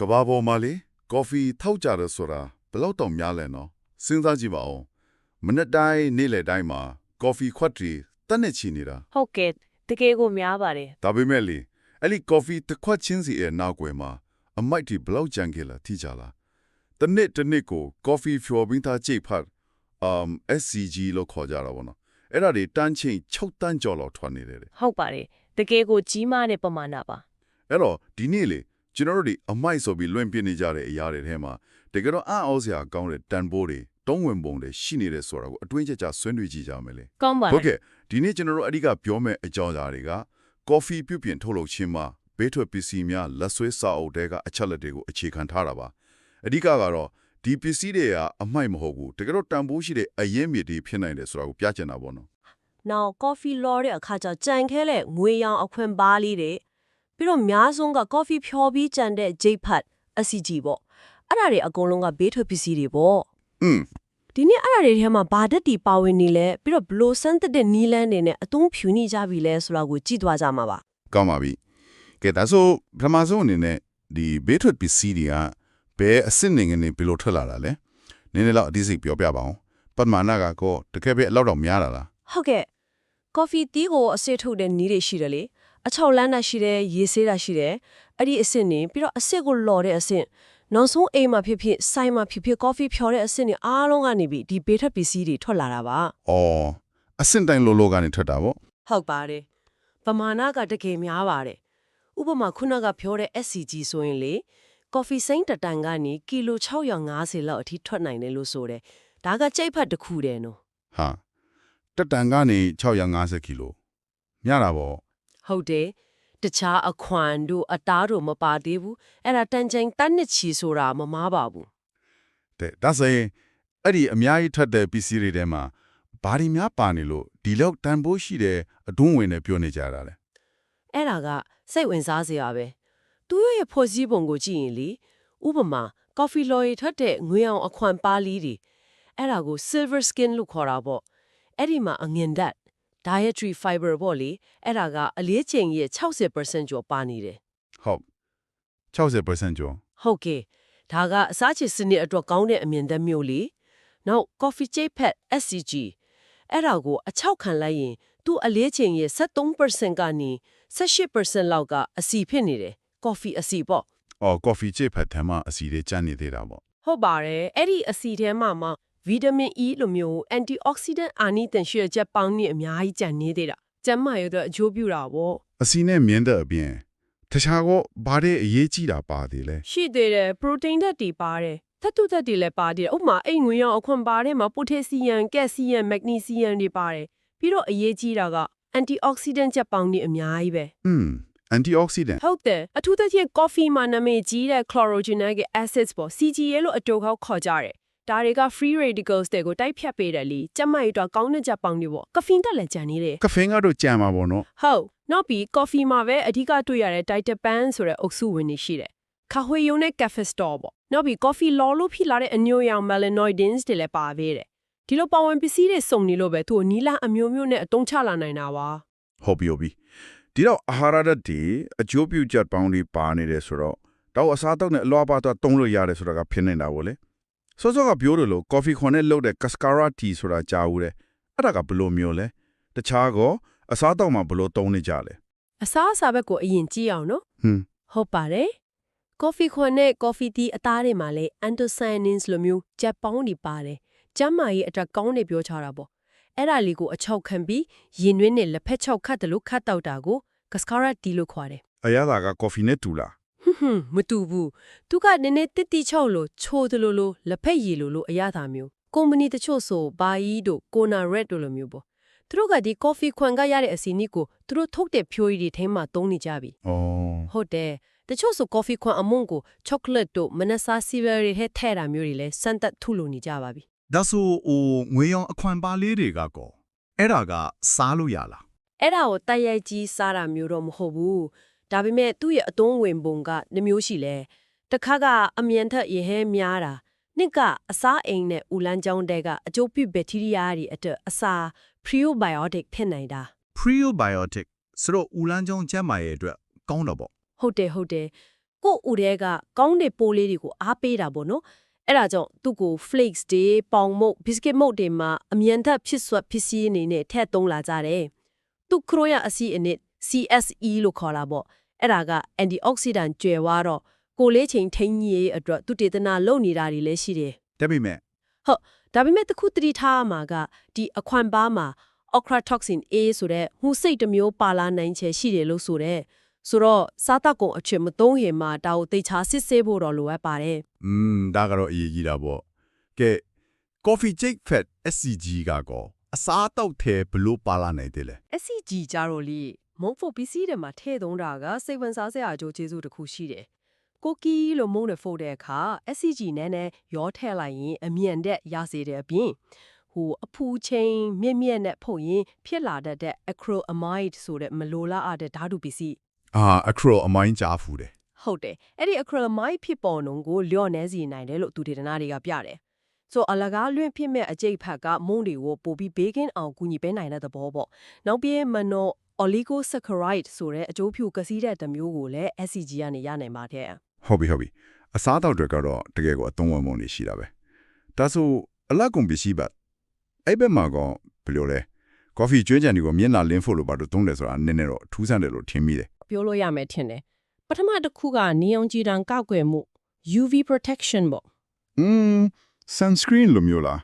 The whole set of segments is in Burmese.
ကဘာပေါ်မှာလေကော်ဖီထောက်ကြတယ်ဆိုတာဘယ်လောက်တော့များလဲနော်စဉ်းစားကြည့်ပါဦးမနေ့တိုင်းနေ့လယ်တိုင်းမှာကော်ဖီခွက်တွေတက်နေချီနေတာဟုတ်ကဲ့တကယ်ကိုများပါတယ်ဒါပေမဲ့လေအဲ့ဒီကော်ဖီတစ်ခွက်ချင်းစီရဲ့နောက်ွယ်မှာအမိုက်တွေဘယ်လောက်ကြံခဲ့လားထိကြလားတနေ့တစ်နေ့ကိုကော်ဖီဖြော်ပြီးသားကြိတ်ဖတ် um SCG လို့ခေါ်ကြတာပေါ့နော်အဲ့ဒါတွေတန်းချင်း6တန်းကျော်လောက်ထွက်နေတယ်လေဟုတ်ပါတယ်တကယ်ကိုကြီးမားတဲ့ပမာဏပါအဲ့တော့ဒီနေ့လေ ကျွန်တော်တို့ဒီအမိုက်ဆိုပြီးလွင့်ပြနေကြတဲ့အရာတွေထဲမှာတကယ်တော့အံ့ဩစရာကောင်းတဲ့တန်ဖိုးတွေတုံးဝင်ပုံတွေရှိနေတယ်ဆိုတာကိုအတွင်းကျကျဆွေးနွေးကြည့်ကြမယ်လေကောင်းပါတဟုတ်ယ်ကဲ့ဒီနေ့ကျွန်တော်တို့အဓိကပြောမယ့်အကြောင်းအရာတွေကကော်ဖီပြုပြင်ထုတ်လုပ်ခြင်းမှာဘေးထွက်ပစ္စည်းများလက်ဆွဲစာအုပ်တွေကအချက်လက်တွေကိုအခြေခံထားတာပါအဓိကကတော့ဒီပစ္စည်းတွေကအမိုက်မဟုတ်ဘူးတကယ်တော့တန်ဖိုးရှိတဲ့အရင်မြေတွေဖြစ်နိုင်တယ်ဆိုတာကိုပြချင်တာပေါ့နော်နောက် coffee လော်တဲ့အခါကျကြံခဲတဲ့ငွေရောင်အခွင့်ပါလေးတွေ ပြီးတော့များဆုံးက coffee ဖြော်ပြီးကြံတဲ့ဂျိတ်ဖတ်အစီကြီးပေါ့အဲ့ဒါတွေအကုန်လုံးကဘေးထွက်ပစ္စည်းတွေပေါ့อืมဒီနေ့အဲ့ဒါတွေထဲမှာဘာတက်တီပါဝင်နေလဲပြီးတော့ဘလို့စမ်းသက်တဲ့နီးလန်းတွေနဲ့အသုံးဖြူနေကြပြီလဲဆိုတာကိုကြည့်သွားကြမှာပါကောင်းပါပြီကဲဒါဆိုပထမဆုံးအနေနဲ့ဒီဘေးထွက်ပစ္စည်းတွေကဘယ်အစစ်နေငနေဘယ်လိုထွက်လာတာလဲနည်းနည်းတော့အသေးစိတ်ပြောပြပါအောင်ပတ်မာနာကကောတကယ်ပဲအလောက်တော့များတာလားဟုတ်ကဲ့ coffee တီးကိုအစစ်ထုတ်တဲ့နီးတွေရှိတယ်လေ အချောက်လန်းတာရှိတယ်ရေဆေးတာရှိတယ်အဲ့ဒီအစစ်နေပြီးတော့အစစ်ကိုလော်တဲ့အစစ်နောက်ဆုံးအိမ်မှာဖြစ်ဖြစ်ဆိုင်မှာဖြစ်ဖြစ် coffee ဖြော်တဲ့အစစ်နေအားလုံးကနေပြီးဒီဘေးထွက်ပစ္စည်းတွေထွက်လာတာပါအော်အစင်တိုင်းလိုလိုကနေထွက်တာပေါ့ဟုတ်ပါတယ်ပမာဏကတကယ်များပါတယ်ဥပမာခုနကပြောတဲ့ SCG ဆိုရင်လေ coffee စိမ့်တတန်ကနေကီလို650လောက်အထိထွက်နိုင်တယ်လို့ဆိုတယ်ဒါကကြိတ်ဖတ်တစ်ခုတည်းနော်ဟာတက်တန်ကနေ650ကီလိုများတာပေါ့ ဟုတ်တယ်တခြားအခွန်တို့အသားတို့မပါသေးဘူးအဲ့ဒါတန်ချိန်တန်းနှစ်ချီဆိုတာမမားပါဘူးတဲ့ဒါဆိုရင်အဲ့ဒီအများကြီးထွက်တဲ့ပစ္စည်းတွေထဲမှာဘာတွေများပါနေလို့ဒီလောက်တန်ဖိုးရှိတဲ့အတွင်းဝင်နဲ့ပြောနေကြတာလဲအဲ့ဒါကစိတ်ဝင်စားစရာပဲသူတို့ရဲ့ဖွဲ့စည်းပုံကိုကြည့်ရင်လေဥပမာ coffee loy ထွက်တဲ့ငွေအောင်အခွန်ပါလီတွေအဲ့ဒါကို silver skin လို့ခေါ်တာပေါ့အဲ့ဒီမှာအငင်ဓာတ် dietary fiber ပေါ့လေအဲ့ဒါကအလေးချိန်ရဲ့60%ကျော်ပါနေတယ်ဟုတ်60%ကျော်ဟုတ်ကဲ့ဒါကအစားချေစနစ်အတွက်ကောင်းတဲ့အမြင်သက်မျိုးလေနောက် coffee j pet SCG အဲ့ဒါကိုအချောက်ခံလိုက်ရင်သူ့အလေးချိန်ရဲ့73%ကနေ18%လောက်ကအစီဖြစ်နေတယ် coffee အစီပေါ့အော်ကော်ဖီချစ်ဖတ်ထဲမှာအစီတွေကျန်နေသေးတာပေါ့ဟုတ်ပါတယ်အဲ့ဒီအစီထဲမှာမှဗီတာမင် E လိုမျိုး antioxidant အာနိသင်ရှိတဲ့ချက်ပေါင်းနေအများကြီးကျန်နေသေးတာကျန်းမာရေးအတွက်အကျိုးပြုတာပေါ့အစီနဲ့မြင်းတဲ့အပြင်တခြားကောဘာတဲ့အရေးကြီးတာပါသေးလဲရှိသေးတယ် protein ဓာတ်တွေပါတယ်သတ္တုဓာတ်တွေလည်းပါသေးတယ်ဥပမာအိမ်ငွေရောင်အခွန်ပါထဲမှာ potassium calcium magnesium တွေပါတယ်ပြီးတော့အရေးကြီးတာက antioxidant ချက်ပေါင်းနေအများကြီးပဲอืม antioxidant ဟုတ်တယ်အထူးသဖြင့် coffee မှာနာမည်ကြီးတဲ့ chlorogenic acids ပေါ့ CGA လို့အတူကောက်ခေါ်ကြတယ် ဒါတွေက free radicals တွေကိုတိုက်ဖြတ်ပေးတယ်လीကျန်းမာရေးအတွက်ကောင်းတဲ့ချက်ပေါင်းတွေပေါ့ caffeine တက်လည်းကြံနေတယ်ကဖင်ကတော့ကြံမှာပေါ့နော်ဟုတ်နောက်ပြီး coffee မှာပဲအဓိကတွေ့ရတဲ့ ditapan ဆိုတဲ့အုပ်စုဝင်တွေရှိတယ်ခါဟွေယုံနဲ့ cafe store ပေါ့နောက်ပြီး coffee လော်လို့ဖြစ်လာတဲ့အညိုရောင် melanoidins တွေလည်းပါသေးတယ်ဒီလိုပါဝင်ပစ္စည်းတွေစုံနေလို့ပဲသူ့နီလာအမျိုးမျိုးနဲ့အတုံးချလာနိုင်တာပါဟုတ်ပြီဟုတ်ပြီဒီတော့အာဟာရဓာတ်တွေအကျိုးပြုချက်ပေါင်းတွေပါနေတယ်ဆိုတော့တော့အစားအသောက်နဲ့အလွားပါတော့တုံးလို့ရတယ်ဆိုတာကဖြစ်နေတာပေါ့လေ စောစောကပြောလို့လို့ coffee ခွန်နဲ့လုပ်တဲ့ cascara tea ဆိုတာကြားဦးတယ်အဲ့ဒါကဘယ်လိုမျိုးလဲတခြားကောအစားအသောက်မှာဘယ်လိုတုံးနေကြလဲအစားအစာဘက်ကိုအရင်ကြည့်အောင်နော်ဟွန်းဟုတ်ပါတယ်။ coffee ခွန်နဲ့ coffee tea အသားတွေမှာလည်း anthocyanins လိုမျိုးဂျက်ပေါင်းတွေပါတယ်။ကျန်းမာရေးအတွက်ကောင်းတယ်ပြောချတာပေါ့။အဲ့ဒါလေးကိုအချောက်ခံပြီးရင်တွင်းနဲ့လက်ဖက်ချောက်ခတ်တယ်လို့ခတ်တောက်တာကို cascara tea လို့ခေါ်တယ်အရသာက coffee နဲ့တူလား။ ဟွန်းဟွန်းမတူဘူး။သူကနည်းနည်းတစ်တိချောက်လို့ချိုးတယ်လို့လို့လက်ဖက်ရည်လို့လို့အရသာမျိုး။ကုမ္ပဏီတချို့ဆိုဘာယီတို့ Kona Red တို့လိုမျိုးပေါ့။သူတို့ကဒီ coffee ခွန်ကရတဲ့အစီအနစ်ကိုသူတို့ထုတ်တဲ့ဖြိုးရည်တွေထဲမှာသုံးနေကြပြီ။ဩဟုတ်တယ်တချို့ဆို coffee ခွန်အမုံကို chocolate တို့မနဆာစီဗယ်တွေထဲထည့်တာမျိုးတွေလဲစမ်းသက်ထုလို့နေကြပါပြီဒါဆိုဟိုငွေရောင်အခွန်ပါလေးတွေကကောအဲ့ဒါကစားလို့ရလားအဲ့ဒါကိုတိုက်ရိုက်ကြီးစားတာမျိုးတော့မဟုတ်ဘူး ဒါပေမဲ့သူ့ရဲ့အသွင်းဝင်ပုံကနှမျိုးရှိလဲတစ်ခါကအမြန်ထက်ရဟဲများတာနှစ်ကအစားအိမ်နဲ့ဥလန်းကြောင်းတဲကအကျိုးပြုဘက်တီးရီးယားတွေအတွက်အစာ prebiotic ဖြစ်နိုင်တာ prebiotic ဆိုတော့ဦးလန်းချောင်းကျန်းမာရေးအတွက်ကောင်းတော့ပေါ့ဟုတ်တယ်ဟုတ်တယ်ကို့ဦးတဲကကောင်းတဲ့ပိုးလေးတွေကိုအားပေးတာပေါ့နော်အဲ့ဒါကြောင့်သူ့ကို flakes တွေပေါင်မုတ် biscuit မုတ်တွေမှာအမြန်ထက်ဖြစ်စွက်ဖြစ်စည်းအနေနဲ့ထည့်သုံးလာကြတယ်သူ့ခရိုရအစီအနစ် CSE လို့ခေါ်တာပေါ့အဲ့ဒါက antioxidant ကျွယ်ဝတော့ကိုယ်လေးချိန်ထိန်းကြီးရေးအတွက်သူတေသနာလုပ်နေတာတွေလည်းရှိတယ်ဒါပေမဲ့ဟုတ်ဒါပေမဲ့တစ်ခုတတိထားရမှာကဒီအခွန်ပါမှာ ochratoxin A ဆိုတဲ့မှုစိတ်တစ်မျိုးပါလာနိုင်ချေရှိတယ်လို့ဆိုတဲ့ဆိုတော့စားတောက်ကုန်အချွေမသုံးဟင်မှာဒါကိုသိချာစစ်ဆေးဖို့တော့လိုအပ်ပါတယ်อืมဒါကတော့အရေးကြီးတာပေါ့ကဲ coffee jake fat SCG ကကောအစားတောက်တဲ့ဘလို့ပါလာနိုင်တယ်လဲ SCG ကြတော့လေ မုံဖို့ပစ္စည်းတွေမှာထည့်သုံးတာကစိတ်ဝင်စားစရာအကျိုးကျေးဇူးတစ်ခုရှိတယ်ကိုကီလို့မုံနဲ့ဖို့တဲ့အခါ SCG နဲ့နဲ့ရောထည့်လိုက်ရင်အမြန်တဲ့ရစေတဲ့အပြင်ဟိုအဖူချင်းမြင့်မြင့်နဲ့ဖုတ်ရင်ဖြစ်လာတတ်တဲ့ acrylamide ဆိုတဲ့မလိုလားအပ်တဲ့ဓာတုပစ္စည်းအာ acro အမိုင်းကြားဖူးတယ်ဟုတ်တယ်အဲ့ဒီ acrylamide ဖြစ်ပေါ်နှုံကိုလျော့နေစီနိုင်တယ်လို့သူဒေသနာတွေကပြတယ်ဆိုအလကားလွင့်ဖြစ်မဲ့အကျိတ်ဖက်ကမုံတွေကိုပို့ပြီးဘေးကင်းအောင်ကူညီပေးနိုင်တဲ့သဘောပေါ့နောက်ပြီးမနော oligosaccharide ဆိုတဲ့အကျိုးပြုကစီးတဲ့တစ်မျိုးကိုလည်း SCG ကနေရနိုင်ပါတယ်ဟုတ်ပြီဟုတ်ပြီအစားတောက်တွေကတော့တကယ်ကိုအသုံးဝင်ပုံတွေရှိတာပဲဒါဆိုအလက်ကုန်ပစ္စည်းပါအဲ့ဘက်မှာကောဘယ်လိုလဲကော်ဖီကျွေးကြံတွေကိုမျက်နှာလင်းဖို့လို့ပါတော့သုံးတယ်ဆိုတာနည်းနည်းတော့ထူးဆန်းတယ်လို့ထင်မိတယ်ပြောလို့ရမယ်ထင်တယ်ပထမတစ်ခုကနေအောင်ကြည်တံကောက်ွယ်မှု UV protection ပေါ့อืม sunscreen လို့မျိုးလား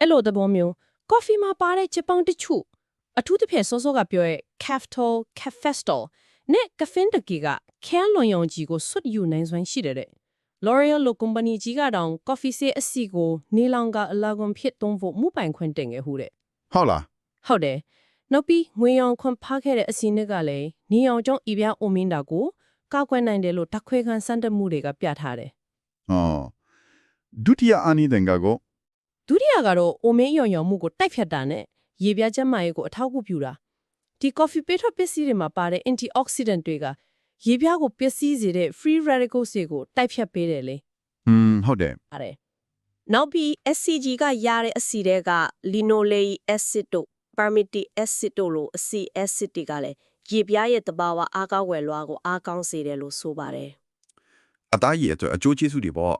အဲ့လိုသဘောမျိုး coffee မှာပါတဲ့ချက်ပေါင်းတချို့ အထူးသဖြင့်စောစောကပြောရဲ့ caftol cafestol နဲ့ caffeine တကီကခဲလွန်ယုံကြီးကိုဆွတ်ယူနိုင်စွမ်းရှိတယ်တဲ့ L'Oreal လို company ကြီးကတောင် coffee ဆေးအစီကိုနေလောင်ကအလာကွန်ဖြစ်သုံးဖို့မှုပိုင်ခွင့်တင်ခဲ့ဟုတဲ့ဟုတ်လားဟုတ်တယ်နောက်ပြီးငွေရောင်ခွန်ဖားခဲ့တဲ့အစီနစ်ကလည်းနေအောင်ကျောင်းဤပြအိုမင်းတာကိုကောက်ကွယ်နိုင်တယ်လို့တခွေခံစမ်းတမှုတွေကပြထားတယ်อ๋อဒုတိယအာနိသင်္ကကိုဒုတိယကတော့အိုမင်းရောင်ရောင်မှုကိုတိုက်ဖြတ်တာနဲ့ ရေပြားကျန်းမာရေးကိုအထောက်အကူပြုတာဒီ coffee ပေးထွက်ပစ္စည်းတွေမှာပါတဲ့ antioxidant တွေကရေပြားကိုပျက်စီးစေတဲ့ free radicals တွေကိုတိုက်ဖြတ်ပေးတယ်လေอืมဟုတ်တယ်ပါတယ်နောက်ပြီး SCG ကရတဲ့အဆီတွေက linoleic acid တို့ palmitic acid တို့လိုအဆီ acid တွေကလည်းရေပြားရဲ့တဘာဝအားကောင်းဝယ်လွှားကိုအားကောင်းစေတယ်လို့ဆိုပါတယ်အသားရည်အတွက်အကျိုးကျေးဇူးတွေပေါ့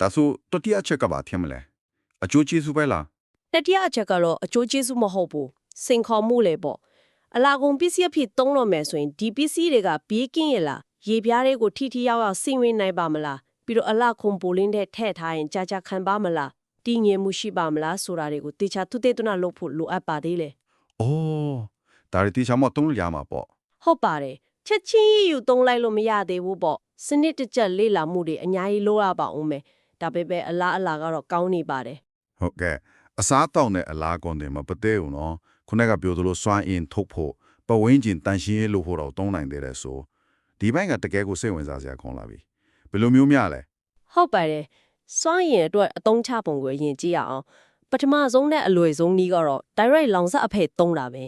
ဒါဆိုတတိယအချက်ကပါထင်မလဲအကျိုးကျေးဇူးပဲလား တတိယအချက်ကတော့အကျိုးကျေးဇူးမဟုတ်ဘူးစင်ခေါ်မှုလေပေါ့အလာကုန်ပစ္စည်းအဖြစ်သုံးလို့မယ်ဆိုရင်ဒီပစ္စည်းတွေကဘေးကင်းရလားရေပြားတွေကိုထိထိရောက်ရောက်ဆင်ဝင်နိုင်ပါမလားပြီးတော့အလာကုန်ပိုလင်းတဲ့ထည့်ထားရင်ကြာကြာခံပါမလားတည်ငြိမ်မှုရှိပါမလားဆိုတာတွေကိုတေချာသူတေသနာလုပ်ဖို့လိုအပ်ပါသေးလေ။အိုးဒါရီတီချာမတုံးလို့ရမှာပေါ့ဟုတ်ပါတယ်ချက်ချင်းယူသုံးလိုက်လို့မရသေးဘူးပေါ့စနစ်တကျလေ့လာမှုတွေအများကြီးလိုရပါအောင်မယ်ဒါပေမဲ့အလားအလာကတော့ကောင်းနေပါတယ်။ဟုတ်ကဲ့ အစားတောက်တဲ့အလားကွန်တယ်မပသေးဘူးနော်။ခုနကပြောသလိုစွမ်းအင်ထုတ်ဖို့ပဝင်းကျင်တန်ရှင်းရေးလို့ဖို့တော့တုံးနိုင်သေးတယ်ဆိုဒီဘက်ကတကယ်ကိုစိတ်ဝင်စားစရာကောင်းလာပြီ။ဘယ်လိုမျိုးများလဲဟုတ်ပါတယ်စွမ်းရင်အတွက်အသုံးချပုံကိုယင်ကြည့်ရအောင်ပထမဆုံးနဲ့အလွယ်ဆုံးနည်းကတော့ direct လောင်စအဖက်သုံးတာပဲ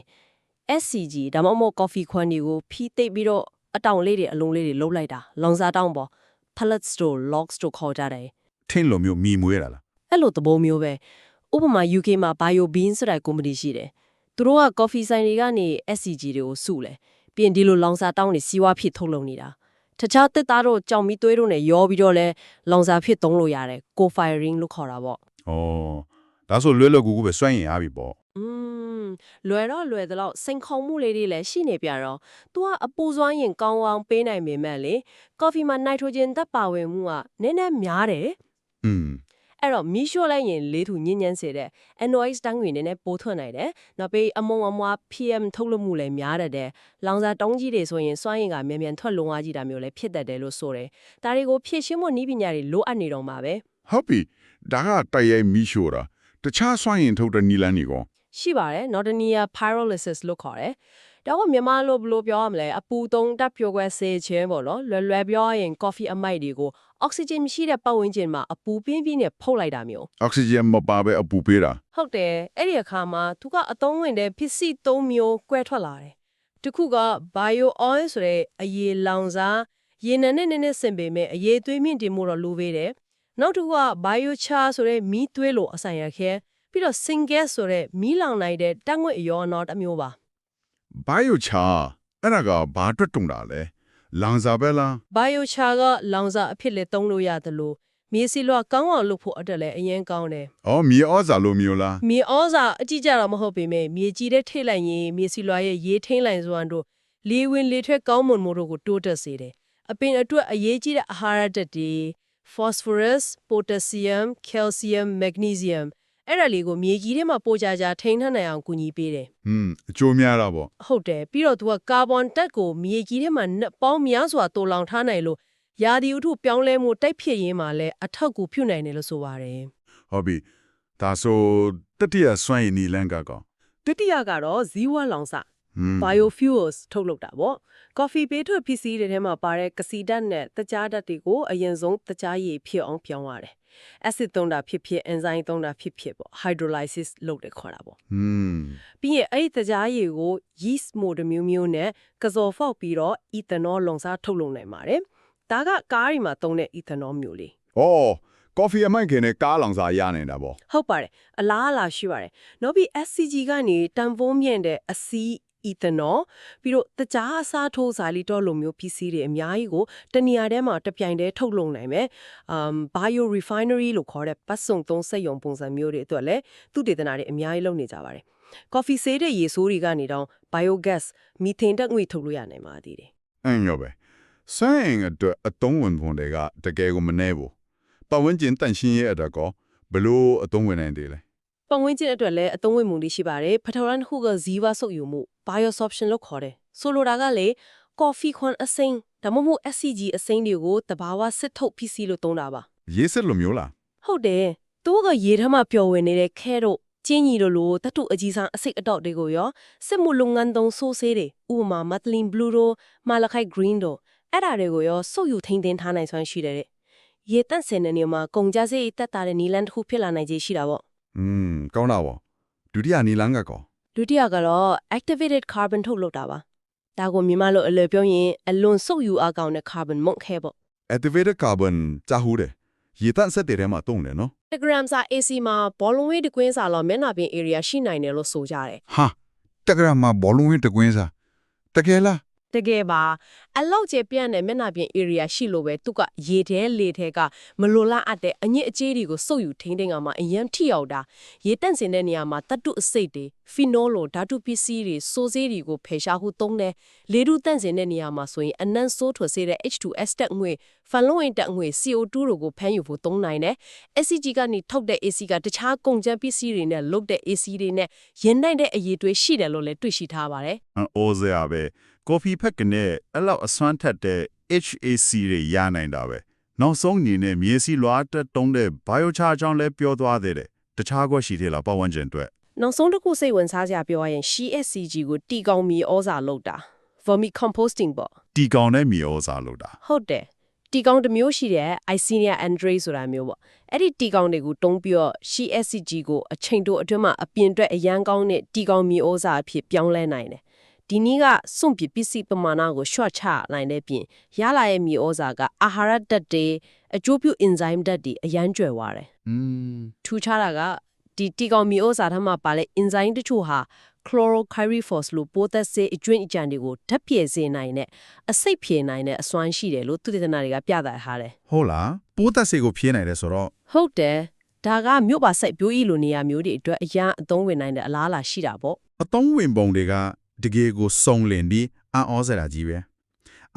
SCG ဒါမှမဟုတ် coffee ခွန်းတွေကိုဖြီးသိပ်ပြီးတော့အတောင်လေးတွေအလုံးလေးတွေလှုပ်လိုက်တာလောင်စာတောင်းပေါ် pellets တို့ logs တို့ခေါ်ကြတယ်။ထင်းလိုမျိုးမိမွေးတာလားအဲ့လိုသဘောမျိုးပဲ ဥပမာ UK မှာ BioBean ဆိုတဲ့ company ရှိတယ်သူတို့က coffee ဆိုင်တွေကနေ SCG တွေကိုစုလဲပြီးရင်ဒီလိုလောင်စာတောင်းတွေစီးဝါးဖြစ်ထုတ်လုပ်နေတာတခြားတက်သားတို့ကြောင်မီသွေးတို့နဲ့ရောပြီးတော့လဲလောင်စာဖြစ်သုံးလို့ရတယ် co-firing လို့ခေါ်တာပေါ့ ။အော်ဒါဆိုလွယ်လွယ်ကူကူပဲစွန့်ရင်ရပြီပေါ့ อืมလွယ်တော့လွယ်သလောက်စိန်ခေါ်မှုလေးတွေလည်းရှိနေပြန်တော့ तू ကအပူစွမ်းရင်ကောင်းအောင်ပေးနိုင်ပေမဲ့လေကော်ဖီမှာနိုက်ထရိုဂျင်ဓာတ်ပါဝင်မှုကနည်းနည်းများတယ် ။อืม အဲ့တော့မီးရှို့လိုက်ရင်လေးထူညဉ့်ညမ်းစေတဲ့ NOx တန်းငွေနည်းနည်းပိုးထွက်နိုင်တယ်နောက်ပြီးအမုံအမွား PM ထုတ်လွှတ်မှုလည်းများတတ်တယ်လောင်စာတုံးကြီးတွေဆိုရင်စွမ်းရင်ကမြန်မြန်ထွက်လုံသွားကြည့်တာမျိုးလည်းဖြစ်တတ်တယ်လို့ဆိုတယ်ဒါတွေကိုဖြည့်ရှင်းဖို့နည်းပညာတွေလိုအပ်နေတော့မှာပဲဟုတ်ပြီဒါကတိုက်ရိုက်မိရှို့တာတခြားစွန့်ရင်ထုတ်တဲ့နီလန်းတွေကောရှိပါတယ်နော်တနီယာ pyrolysis လို့ခေါ်တယ်။ဒါကမြန်မာလိုဘယ်လိုပြောရမလဲအပူသုံးတပ်ပြိုကွဲစေခြင်းပေါ့နော်လွယ်လွယ်ပြောရရင် coffee အမိုက်တွေကို oxygen မရှိတဲ့ပတ်ဝန်းကျင်မှာအပူပြင်းပြင်းနဲ့ဖုတ်လိုက်တာမျိုးအောက်ဆီဂျင်မပါဘဲအပူပေးတာဟုတ်တယ်အဲ့ဒီအခါမှာသူကအသုံးဝင်တဲ့ပစ္စည်း၃မျိုးကွဲထွက်လာတယ်။တစ်ခုက bio oil ဆိုတဲ့အရေလောင်စာရေနံနဲ့နည်းနည်းဆင်ပေမဲ့အရေသွေးမြင့်တင်မှုတော့လိုပေးတယ်။နောက်တစ်ခုက biochar ဆိုတဲ့မီးသွေးလိုအဆိုင်ရခဲပြီးတော့ syngas ဆိုတဲ့မီးလောင်နိုင်တဲ့တက်ငွေ့အရောအနော်တစ်မျိုးပါဘိုင်ယိုချာအဲ့ဒါကဘာအတွက်တုံတာလဲ လောင်စာပဲလား biochar ကလောင်စာအဖြစ်လည်းသုံးလို့ရတယ်လို့မြေစီလွှာကောင်းအောင်လုပ်ဖို့အတွက်လည်းအရင်ကောင်းတယ်။အော်မြေဩဇာလိုမျိုးလားမြေဩဇာအကြည့်ကြတော့မဟုတ်ပေမဲ့မြေကြီးတဲ့ထိတ်လိုက်ရင်မြေစီလွှာရဲ့ရေးထိန်လိုက်စွမ်းတို့လေဝင်လေထွက်ကောင်းမွန်မှုတို့ကိုတိုးတက်စေတယ်အပင်အတွက်အရေးကြီးတဲ့အာဟာရဓာတ်တွေ phosphorus potassium calcium magnesium အဲ့ဒါလေးကိုမြေကြီးထဲမှာပိုကြကြထိန်းထနိုင်အောင်ကူညီပေးတယ်။ဟွန်းအကျိုးများတာပေါ့ဟုတ်တယ်ပြီးတော့သူကကာဗွန်ဓာတ်ကိုမြေကြီးထဲမှာနှစ်ပေါင်းများစွာတိုးလောင်ထားနိုင်လို့ရာသီဥတုပြောင်းလဲမှုတိုက်ဖြစ်ရင်းမှာလည်းအထောက်အကူပြုနိုင်တယ်လို့ဆိုပါတယ်။ဟုတ်ပြီ။ဒါဆိုတတိယစွမ်းရည်နီလန်းကကောဒုတိယကတော့ဇီဝလောင်စာဟွန်း biofuels ထုတ်လုပ်တာပေါ့ coffee ပေးထွက်ပစ္စည်းတွေထဲမှာပါတဲ့ကစီဓာတ်နဲ့တကြားဓာတ်တွေကိုအရင်ဆုံးတကြားရည်ဖြစ်အောင်ပြောင်းရတယ် acid သုံးတာဖြစ်ဖြစ် enzyme သုံးတာဖြစ်ဖြစ်ပေါ့ hydrolysis လုပ်တယ်ခေါ်တာပေါ့ဟွန်းပြီးရင်အဲ့ဒီတကြားရည်ကို yeast မို့တစ်မျိုးမျိုးနဲ့ကစော်ဖောက်ပြီးတော့ ethanol လုံစားထုတ်လုပ်နိုင်ပါတယ်ဒါကကားတွေမှာသုံးတဲ့ ethanol မျိုးလေး။အော်ကော်ဖီအမိုက်ခင်နဲ့ကားလောင်စာရနေတာပေါ့ဟုတ်ပါတယ်အလားအလာရှိပါတယ်နောက်ပြီး SCG ကနေတန်ဖိုးမြင့်တဲ့အစီး ethanol ပြီးတော့တကြားအစားထိုးဇာလီတော့လိုမျိုးပစ္စည်းတွေအများကြီးကိုတနေရာထဲမှာတစ်ပြိုင်တည်းထုတ်လုပ်နိုင်မယ်။ um bio refinery လို့ခေါ်တဲ့ပတ်စုံသုံးစက်ရုံပုံစံမျိုးတွေအတွက်လည်းသူတေသနာတွေအများကြီးလုပ်နေကြပါတယ်။ coffee ဆေးတဲ့ရေဆိုးတွေကနေတော့ biogas methane တက်ငွေထုတ်လို့ရနိုင်ပါသေးတယ်။အင်းရောပဲ။စွမ်းအင်အတွက်အသုံးဝင်ပုံတွေကတကယ်ကိုမနှဲဘူး။ပတ်ဝန်းကျင်တန့်ရှင်းရဲ့အတွက်ကောဘလို့အသုံးဝင်နိုင်တယ်လဲ။ ပတ်ဝန်းကျင်အတွက်လည်းအသုံးဝင်မှုတွေရှိပါတယ်။ပထမတစ်ခုကဇီဝဆုပ်ယူမှု biosorption လို့ခေါ်တယ်။ဆိုလိုတာကလေ coffee ခွန်အစိမ်းဒါမှမဟုတ် SCG အစိမ်းတွေကိုတဘာဝစစ်ထုတ်ပစ္စည်းလို့သုံးတာပါ။။ရေးစစ်လိုမျိုးလားဟုတ်တယ်သူကရေထမပျော်ဝင်နေတဲ့ခဲတို့ကျင်းကြီးတို့လိုတတ်တူအကြီးစားအစိတ်အတော့တွေကိုရောစစ်မှုလုပ်ငန်းသုံးဆိုးဆေးတွေဥပမာမတ်လင်ဘလူးတို့မာလခိုက်ဂရင်းတို့အဲ့ဒါတွေကိုရောစုပ်ယူထိန်းသိမ်းထားနိုင်စွမ်းရှိတယ်တဲ့ရေတန့်စင်တဲ့နေရာမှာကုန်ကြစေးတက်တာတဲ့နီလန်တစ်ခုဖြစ်လာနိုင်ခြေရှိတာပေါ့။ อืมကောင်းတာပေါ့။ဒုတိယနီလန်းကကောဒုတိယကတော့ activated carbon ထုတ်လုပ်တာပါဒါကိုမြန်မာလိုအလွယ်ပြောရင်အလွန်စုပ်ယူအားကောင်းတဲ့ carbon မုန့်ခဲပေါ့ activated carbon ကြာဟူးတယ်။ရေတန့်စက်တွေထဲမှာတုံးတယ်နော် Telegram စာ AC မှာဘောလုံးဝေးတကွင်းစာလောက်မျက်နှာပြင် area ရှိနိုင်တယ်လို့ဆိုကြတယ်။ဟာတက္ကရာမှာဘောလုံးဝင်းတကွင်းစားတကယ်လား တကယ်ပါအလောက်ကျပြန့်တဲ့မျက်နှာပြင် area ရှိလို့ပဲသူကရေထဲလေထဲကမလိုလားအပ်တဲ့အညစ်အကြေးတွေကိုစုပ်ယူထိန်းသိမ်းအောင်မှအရင်ထိရောက်တာရေတန့်စင်တဲ့နေရာမှာတတ်တုအစိတ်တွေ ဖီနိုလိုဓာတုပစ္စည်းတွေစိုးစေးတွေကိုဖယ်ရှားဟုသုံးတယ်လေတုတန့်စင်တဲ့နေရာမှာဆိုရင်အနံ့ဆိုးထွက်စေတဲ့ H2S တက်ငွေဖန်လုံးဝင်တက်ငွေ CO2 တို့ကိုဖမ်းယူဖို့သုံးနိုင်တယ် SCG ကနေထုတ်တဲ့ AC ကတခြားကုန်ကျန်းပစ္စည်းတွေနဲ့လုပ်တဲ့ AC တွေနဲ့ရင်နိုင်တဲ့အရေးတွေရှိတယ်လို့လည်းတွေ့ရှိထားပါတယ်။အိုးစရာပဲ။ကော်ဖီဖက်ကနေအဲ့လောက်အစွမ်းထက်တဲ့ HAC တွေရနိုင်တာပဲ။နောက်ဆုံးညီနဲ့မြေစီလွားတက်တုံးတဲ့ biochar အကြောင်းလည်းပြောသွားသေးတယ်။တခြားကွက်ရှိသေးလားပတ်ဝန်းကျင်အတွက် နောက်ဆုံးတစ်ခုစိတ်ဝင်စားစရာပြောရရင် CSCG ကိုတီကောင်မီဩဇာလုပ်တာ vermi composting ပေါ့တီကောင်နဲ့မြေဩဇာလို့တာဟုတ်တယ်တီကောင်တစ်မျိုးရှိတဲ့ Icenia andre ဆိုတာမျိုးပေါ့အဲ့ဒီတီကောင်တွေကိုတုံးပြီးတော့ CSCG ကိုအချိန်တိုအတွင်းမှာအပြင်အတွက်အရန်ကောင်းတဲ့တီကောင်မီဩဇာအဖြစ်ပြောင်းလဲနိုင်တယ်ဒီနည်းကစွန့်ပစ်ပစ္စည်းပမာဏကို short ချနိုင်တဲ့ပြင်ရလာရဲ့မီဩဇာကအာဟာရဓာတ်တွေအကျိုးပြု enzyme ဓာတ်တွေအရန်ကျွယ်သွားတယ်။อืมထူးခြားတာက ဒီတီကောင်မီဩဇာထမှာပါလဲ enzyme တချို့ဟာ chlorochloriphos လို့ပိုးသက်စေအကျွင်းအကြံတွေကိုဓာတ်ပြေစေနိုင်တဲ့အစိတ်ဖြေနိုင်တဲ့အစွမ်းရှိတယ်လို့သူတေသနာတွေကပြသထားတယ်ဟုတ်လားပိုးသက်စေကိုဖြေးနိုင်တယ်ဆိုတော့။ဟုတ်တယ်ဒါကမြို့ပါစိုက်ပြိုးဤလိုနေရာမျိုးတွေအတွက်အရန်အသုံးဝင်နိုင်တဲ့အလားအလာရှိတာပေါ့အသုံးဝင်ပုံတွေကတကယ်ကိုစုံလင်ပြီးအံ့ဩစရာကြီးပဲ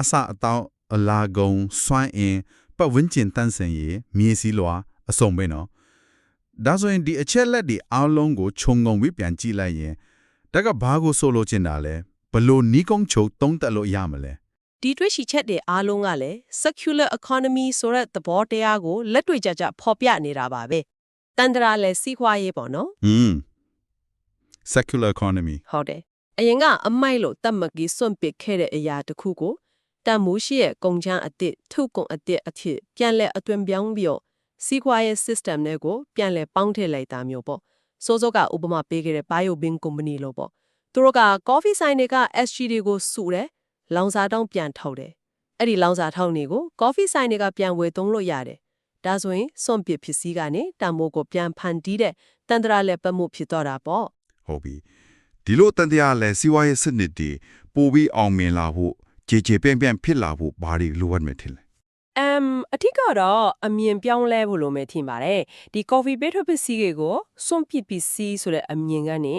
အစအတော့အလာကုံစွမ်းအင်ပတ်ဝန်းကျင်တန်းစင်ရေးမြေစည်းလွာအစုံပဲနော် ဒါဆိုရင်ဒီအချက်လက်တွေအားလုံးကိုခြုံငုံပြီးပြန်ကြည့်လိုက်ရင်တက်ကဘာကိုဆိုလိုချင်တာလဲဘလို့နီးကုန်းချုပ်တုံးတက်လို့ရမလဲ။ဒီတွေ့ရှိချက်တွေအားလုံးကလည်း circular economy ဆိုတဲ့သဘောတရားကိုလက်တွေ့ကြကြဖော်ပြနေတာပါပဲ။တန်တရာလည်းစီးခွာရေးပေါ့နော်ဟွန်း secular economy ။ဟုတ်တယ်။အရင်ကအမိုက်လို့တတ်မကီစွန့်ပစ်ခဲ့တဲ့အရာတစ်ခုကိုတန်မိုးရှိရဲ့ကုန်ချမ်းအစ်စ်ထုတ်ကုန်အစ်စ်အဖြစ်ပြန်လဲအတွင်ပြောင်းပြီးတော့ စီးခွာရေး system တွေကိုပြန်လဲပေါင်းထည့်လိုက်တာမျိုးပေါ့။စိုးစောကဥပမာပေးခဲ့တဲ့ BioBin company လို့ပေါ့။သူတို့က coffee ဆိုင်တွေက SG တွေကိုစုတယ်။လောင်စာတောင်းပြန်ထုတ်တယ်။အဲ့ဒီလောင်စာထောင်းတွေကို coffee ဆိုင်တွေကပြန်ဝယ်သုံးလို့ရတယ်။ဒါဆိုရင်စွန့်ပစ်ဖြစ်စည်းကနေတန်မိုးကိုပြန်ဖန်တီးတဲ့တန်တရာလက်ပတ်မှုဖြစ်တော့တာပေါ့။ဟုတ်ပြီဒီလိုတန်တရားလဲစီးပွားရေးစနစ်တွေပိုပြီးအောင်မြင်လာဖို့ကြေကြေပြန့်ပြန့်ဖြစ်လာဖို့ဘာတွေလိုအပ်မယ်ထင်လဲ အမ်အထက်ကတော့အမြင်ပြောင်းလဲဖို့လိုမယ်ထင်ပါတယ်ဒီ coffee ဘေးထွက်ပစ္စည်းတွေကိုစွန့်ပစ်ပစ္စည်းဆိုတဲ့အမြင်ကနေ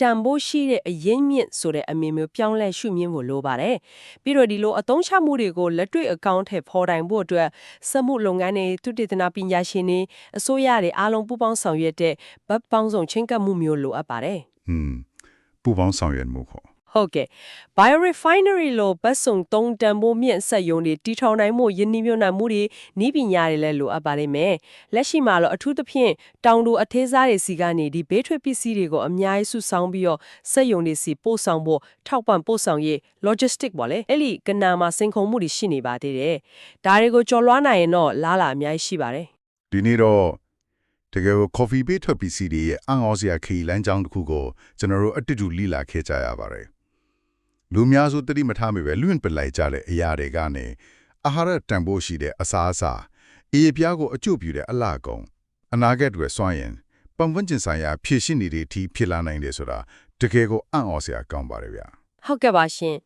တန်ဖိုးရှိတဲ့အရင်မြင့်ဆိုတဲ့အမြင်မျိုးပြောင်းလဲရှုမြင်ဖို့လိုပါတယ်ပြီးတော့ဒီလိုအသုံးချမှုတွေကိုလက်တွေ့အကောင့်ထဲပေါ်တိုင်ဖို့အတွက်စက်မှုလုပ်ငန်းတွေသူတေသနာပညာရှင်တွေအစိုးရတွေအားလုံးပူးပေါင်းဆောင်ရွက်တဲ့ဗတ်ပေါင်းစုံချင်းကပ်မှုမျိုးလိုအပ်ပါတယ်ဟွန်းပူပေါင်းဆောင်ရွက်မှုခေါ် ဟုတ်ကဲ့ biorefinery လို့ပတ်စုံသုံးတန်ဖိုးမြင့်ဆက်ယုံတွေတီထောင်နိုင်မှုယင်းနှိမ့်ညွတ်နိုင်မှုတွေဤပညာတွေလည်းလိုအပ်ပါလိမ့်မယ်လက်ရှိမှာတော့အထူးသဖြင့်တောင်တူအသေးစားတွေစီကနေဒီဘေးထွက်ပစ္စည်းတွေကိုအများကြီးစုဆောင်းပြီးတော့ဆက်ယုံတွေစီပို့ဆောင်ဖို့ထောက်ပံ့ပို့ဆောင်ရေး logistic ပေါ့လေအဲ့ဒီကဏ္ဍမှာစင်ခုံမှုတွေရှိနေပါသေးတယ်ဒါတွေကိုကျော်လွှားနိုင်ရင်တော့လားလာအများကြီးရှိပါတယ်ဒီနေ့တော့တကယ်ကို coffee ပေးထွက်ပစ္စည်းတွေရဲ့အံ့ဩစရာခရီးလမ်းကြောင်းတစ်ခုကိုကျွန်တော်တို့အတူတူလိလာခဲ့ကြရပါတယ် လူများစုတတိမထားမိပဲလွင့်ပလိုက်ကြတဲ့အရာတွေကနေအာဟာရတန်ဖိုးရှိတဲ့အစားအစာအေးပြားကိုအကျုပ်ပြတဲ့အလှကုံအနာဂတ်တွေစွန့်ရင်ပတ်ဝန်းကျင်ဆိုင်ရာဖြည့်ရှင်းနေတဲ့အထိဖြစ်လာနိုင်တယ်ဆိုတာတကယ်ကိုအံ့ဩစရာကောင်းပါတယ်ဗျာဟုတ်ကဲ့ပါရှင်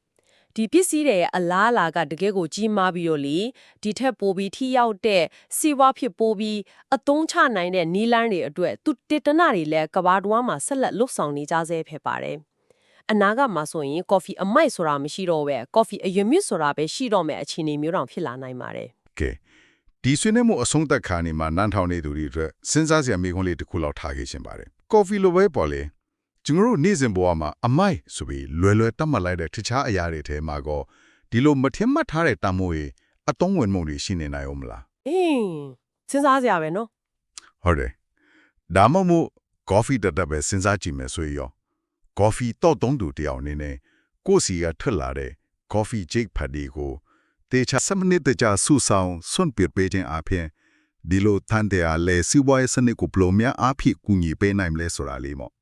ဒီပစ္စည်းတွေရဲ့အလားအလာကတကယ်ကိုကြီးမားပြီးတော့လေဒီထက်ပိုပြီးထိရောက်တဲ့စီးပွားဖြစ်ပိုးပြီးအသုံးချနိုင်တဲ့နီလန်းတွေအတွက်သူတေတနာတွေလည်းကဘာတွားမှာဆက်လက်လှုပ်ဆောင်နေကြဆဲဖြစ်ပါတယ် အနာကမှာဆိုရင်ကော်ဖီအမိုက်ဆိုတာမရှိတော့ပဲကော်ဖီအရွမြစ်ဆိုတာပဲရှိတော့မယ်အခြေအနေမျိုးတောင်ဖြစ်လာနိုင်ပါတယ်ကဲဒီဆွေးနွေးမှုအဆုံးသက်ခါနေမှာနန်းထောင်နေသူတွေအတွက်စဉ်းစားစရာမိခွန်းလေးတစ်ခုလောက်ထားခဲ့ရှင်ပါတယ်။ကော်ဖီလိုပဲပေါ်လေကျွန်တော်တို့နေ့စဉ်ဘဝမှာအမိုက်ဆိုပြီးလွယ်လွယ်တတ်မှတ်လိုက်တဲ့တခြားအရာတွေထဲမှာကောဒီလိုမထင်မှတ်ထားတဲ့တန်မိုးတွေအတုံးဝင်မှုတွေရှိနေနိုင်အောင်မလားအင်းစဉ်းစားစရာပဲနော်။ဟုတ်တယ်။ဒါမှမဟုတ်ကော်ဖီတက်တက်ပဲစဉ်းစားကြည့်မယ်ဆိုရင်ရော ကော်ဖီတော့တုံးသူတယောက်အနေနဲ့ကိုယ့်စီကထွက်လာတဲ့ကော်ဖီဂျိတ်ဖတ်ဒီကိုတေချာ7မိနစ်တကြာဆူဆောင်ဆွန့်ပစ်ပေးခြင်းအပြင်ဒီလိုတန်တဲ့အလဲစီးပွားရေးစနစ်ကိုဘယ်လိုများအဖြစ်ကူညီပေးနိုင်မလဲဆိုတာလေးပေါ့